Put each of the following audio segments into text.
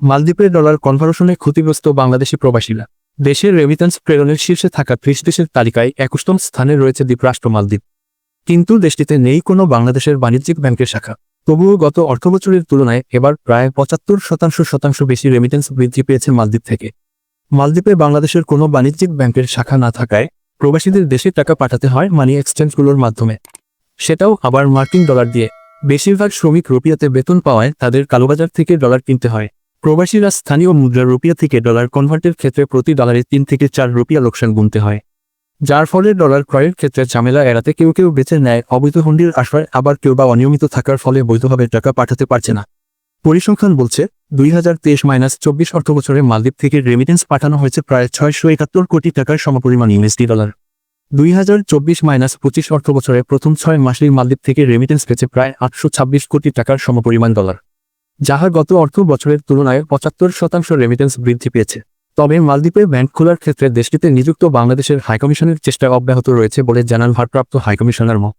মালদ্বীপের ডলার কনভার্সনে ক্ষতিগ্রস্ত বাংলাদেশি প্রবাসীরা। দেশের রেমিটেন্স প্রেরণের শীর্ষে থাকা ত্রিশ দেশের তালিকায় একুশতম স্থানে রয়েছে দ্বীপরাষ্ট্র মালদ্বীপ। কিন্তু দেশটিতে নেই কোনো বাংলাদেশের বাণিজ্যিক ব্যাংকের শাখা। তবুও গত অর্থবছরের তুলনায় এবার প্রায় পঁচাত্তর শতাংশ শতাংশ বেশি রেমিটেন্স বৃদ্ধি পেয়েছে মালদ্বীপ থেকে। মালদ্বীপে বাংলাদেশের কোনো বাণিজ্যিক ব্যাংকের শাখা না থাকায় প্রবাসীদের দেশে টাকা পাঠাতে হয় মানি এক্সচেঞ্জগুলোর মাধ্যমে। সেটাও আবার মার্কিন ডলার দিয়ে। বেশিরভাগ শ্রমিক রুপিয়াতে বেতন পাওয়ায় তাদের কালোবাজার থেকে ডলার কিনতে হয়। প্রবাসীরা স্থানীয় মুদ্রা রুপিয়া থেকে ডলার কনভার্টের ক্ষেত্রে প্রতি ডলারে তিন থেকে চার রুপিয়া লোকসান গুনতে হয়। যার ফলে ডলার ক্রয়ের ক্ষেত্রে ঝামেলা এড়াতে কেউ কেউ বেছে নেয়, অবৈধ হুন্ডির আশ্রয়, আবার কেউ বা অনিয়মিত থাকার ফলে বৈধভাবে টাকা পাঠাতে পারছে না। পরিসংখ্যান বলছে, দুই হাজার তেইশ মাইনাস চব্বিশ অর্থবছরে মালদ্বীপ থেকে রেমিটেন্স পাঠানো হয়েছে প্রায় ছয়শো একাত্তর কোটি টাকার সমপরিমাণ ইউএসডি ডলার দুই হাজার চব্বিশ মাইনাস পঁচিশ অর্থবছরে প্রথম ছয় মাসেই মালদ্বীপ থেকে রেমিটেন্স পেয়েছে প্রায় আটশো ছাব্বিশ কোটি টাকার সমপরিমাণ ডলার যাহা গত অর্থ বছরের তুলনায় পঁচাত্তর শতাংশ রেমিটেন্স বৃদ্ধি পেয়েছে। তবে মালদ্বীপে ব্যাংক খোলার ক্ষেত্রে দেশটিতে নিযুক্ত বাংলাদেশের হাইকমিশনের চেষ্টা অব্যাহত রয়েছে বলে জানান ভারপ্রাপ্ত হাইকমিশনার মো.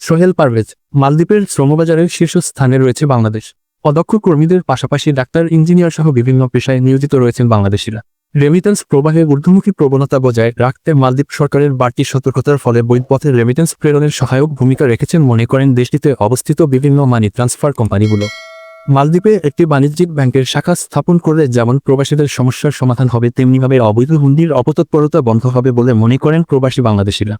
সোহেল পারভেজ। মালদ্বীপের শ্রমবাজারের শীর্ষ স্থানে রয়েছে বাংলাদেশ। অদক্ষ কর্মীদের পাশাপাশি ডাক্তার, ইঞ্জিনিয়ার সহ বিভিন্ন পেশায় নিয়োজিত রয়েছেন বাংলাদেশিরা। রেমিটেন্স প্রবাহে ঊর্ধ্বমুখী প্রবণতা বজায় রাখতে মালদ্বীপ সরকারের বাড়তি সতর্কতার ফলে বৈধপথে রেমিটেন্স প্রেরণের সহায়ক ভূমিকা রেখেছেন মনে করেন দেশটিতে অবস্থিত বিভিন্ন মানি ট্রান্সফার কোম্পানিগুলো। মালদ্বীপে একটি বাণিজ্যিক ব্যাংকের শাখা স্থাপন করলে যেমন প্রবাসীদের সমস্যার সমাধান হবে, তেমনিভাবে অবৈধ হুন্ডির অপতৎপরতা বন্ধ হবে বলে মনে করেন প্রবাসী বাংলাদেশিরা।